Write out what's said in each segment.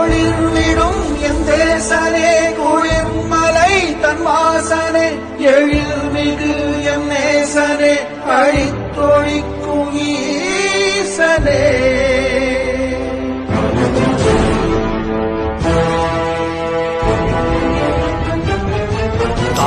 ஒளிர்விடும் என் தேசனே குளிர்மலை தன் வாசனே எழில் மிகு என் நேசனே அழித்தொழிக்கும்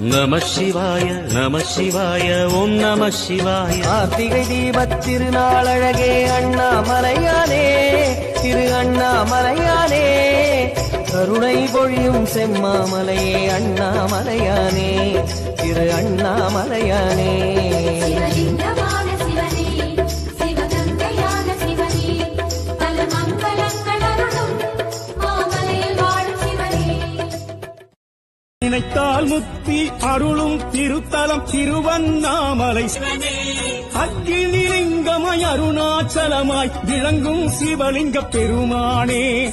நம சிவாய நம சிவாய ஓம் நம சிவாய. கார்த்திகை தீபத் திருநாளழகே அண்ணாமலையானே திரு அண்ணாமலையானே. கருணை பொழியும் செம்மாமலையே அண்ணாமலையானே திரு அண்ணாமலையானே. நினைத்தால் முக்தி அருளும் திருத்தலம் திருவண்ணாமலை. அக்கினி லிங்கமாய் அருணாச்சலமாய் விளங்கும் சிவலிங்க பெருமானே.